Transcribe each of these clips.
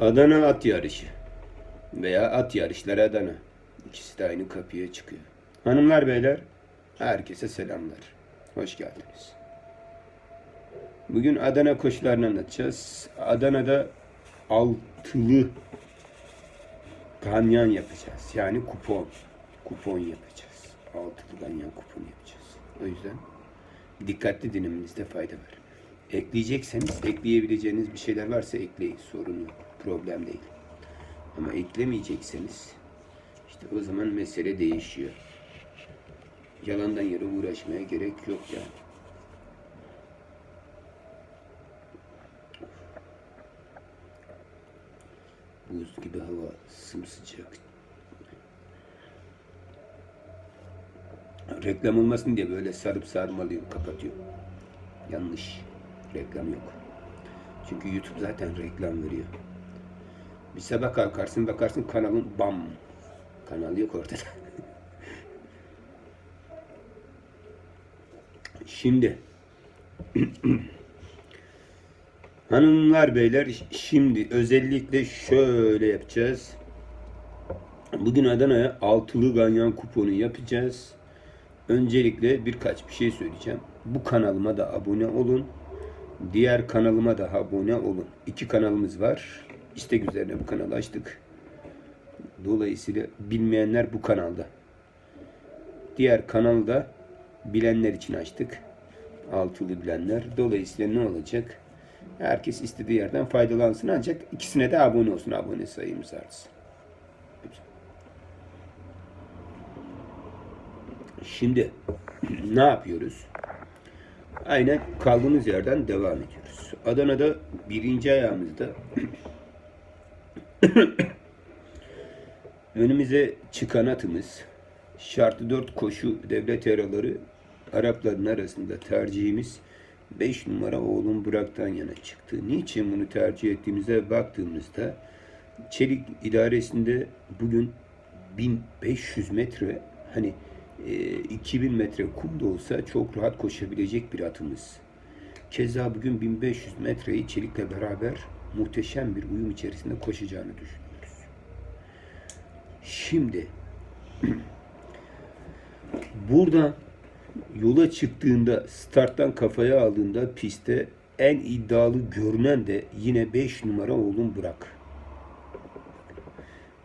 Adana at yarışı veya at yarışları Adana. İkisi de aynı kapıya çıkıyor. Hanımlar beyler herkese selamlar. Hoş geldiniz. Bugün Adana koşularını anlatacağız. Adana'da altılı ganyan yapacağız. Yani kupon. Kupon yapacağız. Altılı ganyan kupon yapacağız. O yüzden dikkatli dinlemenizde fayda var. Ekleyecekseniz ekleyebileceğiniz bir şeyler varsa ekleyin. Sorun yok. Problem değil. Ama eklemeyecekseniz işte o zaman mesele değişiyor. Yalandan yere uğraşmaya gerek yok yani. Buz gibi hava, sımsıcak. Reklam olmasın diye böyle sarıp sarmalıyorum, kapatıyorum. Yanlış. Reklam yok. Çünkü YouTube zaten reklam veriyor. Bir sabah kalkarsın bakarsın kanalın bam. Kanal yok ortada. Şimdi hanımlar beyler şimdi özellikle şöyle yapacağız. Bugün Adana'ya altılı ganyan kuponu yapacağız. Öncelikle birkaç bir şey söyleyeceğim. Bu kanalıma da abone olun. Diğer kanalıma da abone olun. İki kanalımız var. İstek üzerine bu kanalı açtık. Dolayısıyla bilmeyenler bu kanalda. Diğer kanalda bilenler için açtık. Altılı bilenler. Dolayısıyla ne olacak? Herkes istediği yerden faydalansın ancak ikisine de abone olsun. Abone sayımız artsın. Şimdi ne yapıyoruz? Aynen kaldığımız yerden devam ediyoruz. Adana'da birinci ayağımızda önümüze çıkan atımız şartı 4 koşu devlet eraları Arapların arasında tercihimiz 5 numara oğlum Burak'tan yana çıktı. Niçin bunu tercih ettiğimize baktığımızda Çelik idaresinde bugün 1500 metre hani e, 2000 metre kum da olsa çok rahat koşabilecek bir atımız. Keza bugün 1500 metreyi Çelik'le beraber muhteşem bir uyum içerisinde koşacağını düşünüyoruz. Şimdi burada yola çıktığında starttan kafaya aldığında pistte en iddialı görünen de yine 5 numara oğlum Burak.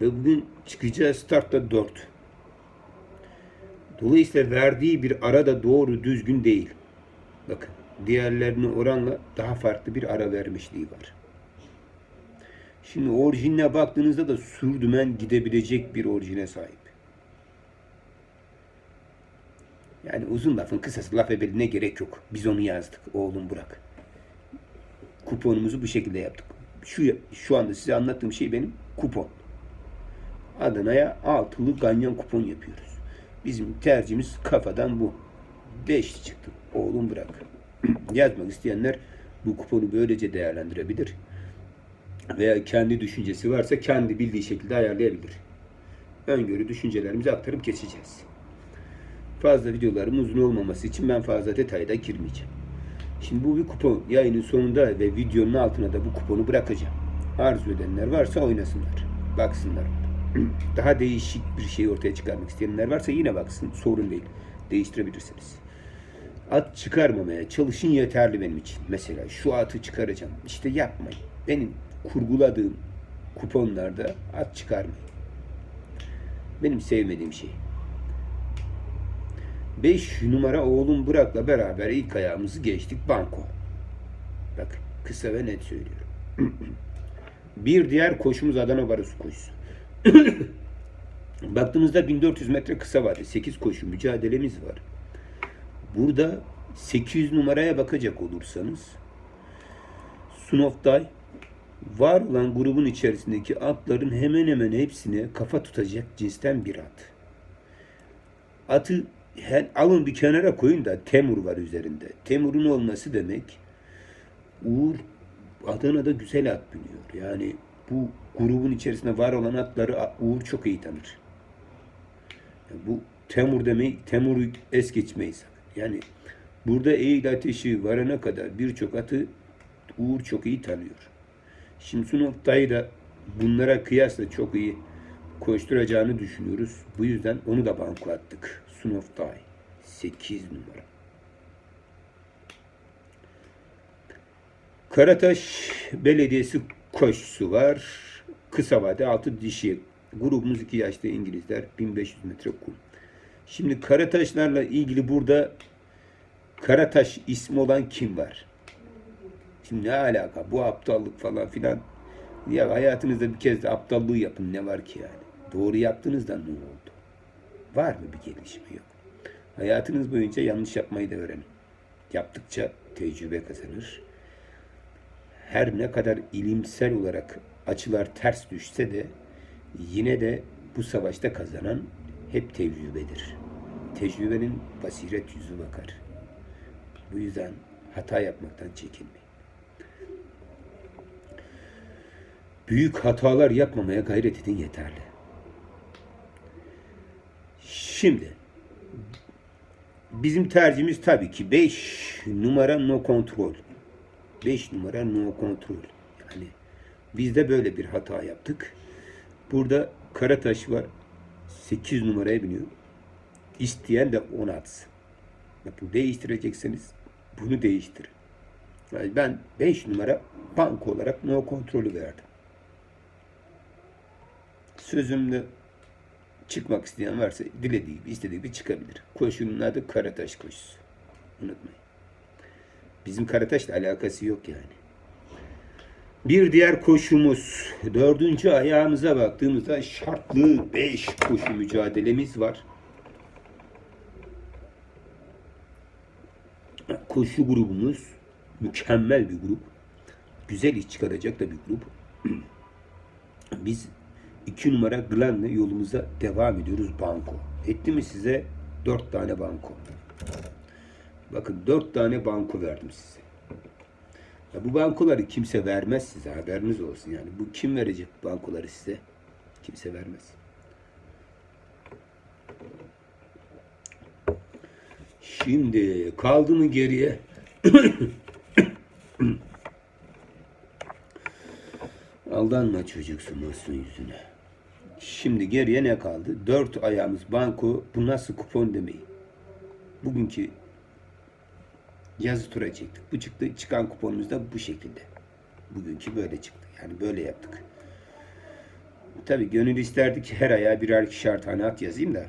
Ve bugün çıkacağı startta 4. Dolayısıyla verdiği bir ara da doğru düzgün değil. Bakın diğerlerine oranla daha farklı bir ara vermişliği var. Şimdi orijinine baktığınızda da sürdümen gidebilecek bir orijine sahip. Yani uzun lafın kısası laf ebeline gerek yok. Biz onu yazdık. Oğlum Burak. Kuponumuzu bu şekilde yaptık. Şu, şu anda size anlattığım şey benim kupon. Adana'ya altılı ganyan kupon yapıyoruz. Bizim tercihimiz kafadan bu. 5 çıktı. Oğlum bırak. Yazmak isteyenler bu kuponu böylece değerlendirebilir. Veya kendi düşüncesi varsa kendi bildiği şekilde ayarlayabilir. Öngörü düşüncelerimizi aktarıp geçeceğiz. Fazla videolarım uzun olmaması için ben fazla detayda girmeyeceğim. Şimdi bu bir kupon. Yayının sonunda ve videonun altına da bu kuponu bırakacağım. Arzu edenler varsa oynasınlar. Baksınlar. Daha değişik bir şey ortaya çıkarmak isteyenler varsa yine baksın. Sorun değil. Değiştirebilirsiniz. At çıkarmamaya çalışın yeterli benim için. Mesela şu atı çıkaracağım. İşte yapmayın. Benim kurguladığım kuponlarda at çıkarmayın. Benim sevmediğim şey. 5 numara oğlum Burak'la beraber ilk ayağımızı geçtik banko. Bak kısa ve net söylüyorum. bir diğer koşumuz Adana Barosu koşusu. Baktığımızda 1400 metre kısa vade 8 koşu mücadelemiz var. Burada 800 numaraya bakacak olursanız Sunoftay var olan grubun içerisindeki atların hemen hemen hepsine kafa tutacak cinsten bir at. Atı alın bir kenara koyun da Temur var üzerinde. Temur'un olması demek Uğur Adana'da güzel at biniyor. Yani bu grubun içerisinde var olan atları Uğur çok iyi tanır. Yani bu Temur demeyi, Temur'u es geçmeyiz. Yani burada eğil ateşi varana kadar birçok atı Uğur çok iyi tanıyor. Şimdi Sunop Dayı da bunlara kıyasla çok iyi koşturacağını düşünüyoruz. Bu yüzden onu da banko attık. Sunoftay 8 numara. Karataş Belediyesi koşusu var. Kısa vade altı dişi. Grubumuz 2 yaşta İngilizler 1500 metre kum. Şimdi Karataşlarla ilgili burada Karataş ismi olan kim var? Şimdi ne alaka? Bu aptallık falan filan. Ya hayatınızda bir kez de aptallığı yapın. Ne var ki yani? Doğru yaptığınızda ne oldu? Var mı bir gelişme? Yok. Hayatınız boyunca yanlış yapmayı da öğrenin. Yaptıkça tecrübe kazanır. Her ne kadar ilimsel olarak açılar ters düşse de yine de bu savaşta kazanan hep tecrübedir. Tecrübenin basiret yüzü bakar. Bu yüzden hata yapmaktan çekinmeyin. Büyük hatalar yapmamaya gayret edin yeterli. Şimdi bizim tercihimiz tabii ki 5 numara no kontrol. 5 numara no kontrol. Yani biz de böyle bir hata yaptık. Burada Karataş var. 8 numaraya biniyor. İsteyen de 10 atsın. Bakın değiştirecekseniz bunu değiştirin. Yani ben 5 numara bank olarak no kontrolü verdim. Sözümde çıkmak isteyen varsa dilediği gibi istediği gibi çıkabilir. Koşunun adı Karataş koşusu. Unutmayın. Bizim Karataş'la alakası yok yani. Bir diğer koşumuz, dördüncü ayağımıza baktığımızda şartlı 5 koşu mücadelemiz var. Koşu grubumuz mükemmel bir grup. Güzel iş çıkaracak da bir grup. Biz iki numara Glen'le yolumuza devam ediyoruz banko. Etti mi size dört tane banko. Bakın dört tane banko verdim size. Ya bu bankoları kimse vermez size haberiniz olsun yani. Bu kim verecek bankoları size? Kimse vermez. Şimdi kaldı mı geriye? Aldanma çocuksun olsun yüzüne. Şimdi geriye ne kaldı? Dört ayağımız banko. Bu nasıl kupon demeyin. Bugünkü yazı tura çektik. Bu çıktı. Çıkan kuponumuz da bu şekilde. Bugünkü böyle çıktı. Yani böyle yaptık. Tabii gönül isterdi ki her ayağa birer ikişer tane at yazayım da.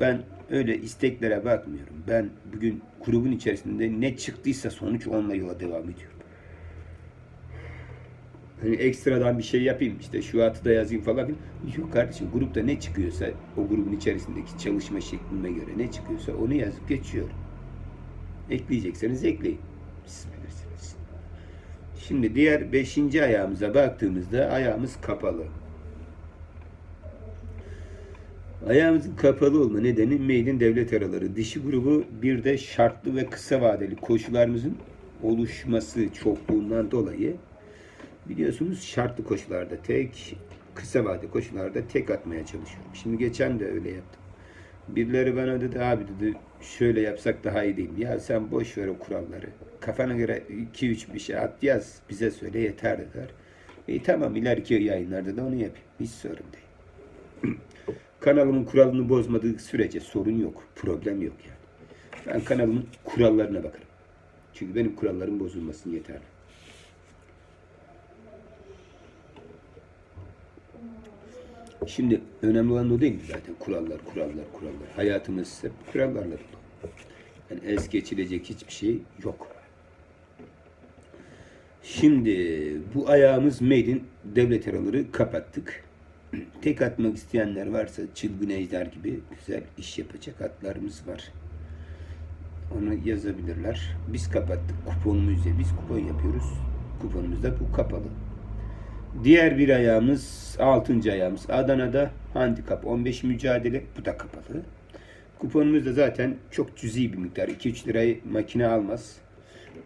Ben öyle isteklere bakmıyorum. Ben bugün grubun içerisinde ne çıktıysa sonuç onunla yola devam ediyorum. Hani ekstradan bir şey yapayım işte şu atı da yazayım falan filan. Yok kardeşim grupta ne çıkıyorsa o grubun içerisindeki çalışma şeklime göre ne çıkıyorsa onu yazıp geçiyorum. Ekleyecekseniz ekleyin. Siz bilirsiniz. Şimdi diğer beşinci ayağımıza baktığımızda ayağımız kapalı. Ayağımızın kapalı olma nedeni Maiden devlet araları. Dişi grubu bir de şartlı ve kısa vadeli koşularımızın oluşması çokluğundan dolayı biliyorsunuz şartlı koşularda tek, kısa vade koşularda tek atmaya çalışıyorum. Şimdi geçen de öyle yaptım. Birileri bana dedi abi dedi şöyle yapsak daha iyi değil. Ya sen boş ver o kuralları. Kafana göre 2-3 bir şey at yaz. Bize söyle yeter dediler. İyi tamam ileriki yayınlarda da onu yapayım. Hiç sorun değil. Kanalımın kuralını bozmadığı sürece sorun yok. Problem yok yani. Ben kanalımın kurallarına bakarım. Çünkü benim kurallarım bozulmasın yeterli. Şimdi önemli olan o değil mi zaten? Kurallar, kurallar, kurallar. Hayatımız hep kurallarla dolu. Yani es geçilecek hiçbir şey yok. Şimdi bu ayağımız Made'in devlet araları kapattık. Tek atmak isteyenler varsa çılgın ejder gibi güzel iş yapacak atlarımız var. Onu yazabilirler. Biz kapattık kuponumuzla. Biz kupon yapıyoruz. Kuponumuzda bu kapalı. Diğer bir ayağımız, altıncı ayağımız Adana'da handikap 15 mücadele. Bu da kapalı. Kuponumuz da zaten çok cüzi bir miktar. 2-3 lirayı makine almaz.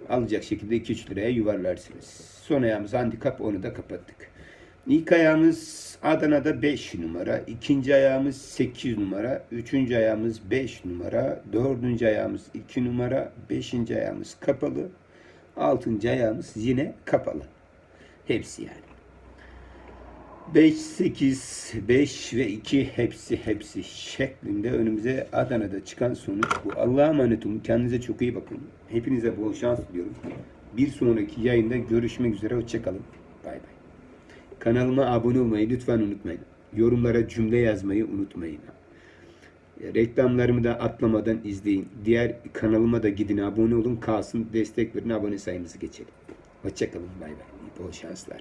Alacak şekilde 2-3 liraya yuvarlarsınız. Son ayağımız handikap onu da kapattık. İlk ayağımız Adana'da 5 numara. ikinci ayağımız 8 numara. Üçüncü ayağımız 5 numara. Dördüncü ayağımız 2 numara. Beşinci ayağımız kapalı. Altıncı ayağımız yine kapalı. Hepsi yani. 5, 8, 5 ve 2 hepsi hepsi şeklinde önümüze Adana'da çıkan sonuç bu. Allah'a emanet olun. Kendinize çok iyi bakın. Hepinize bol şans diliyorum. Bir sonraki yayında görüşmek üzere. Hoşçakalın. Bay bay. Kanalıma abone olmayı lütfen unutmayın. Yorumlara cümle yazmayı unutmayın. Reklamlarımı da atlamadan izleyin. Diğer kanalıma da gidin abone olun. Kalsın destek verin abone sayımızı geçelim. Hoşçakalın. Bay bay. Bol şanslar.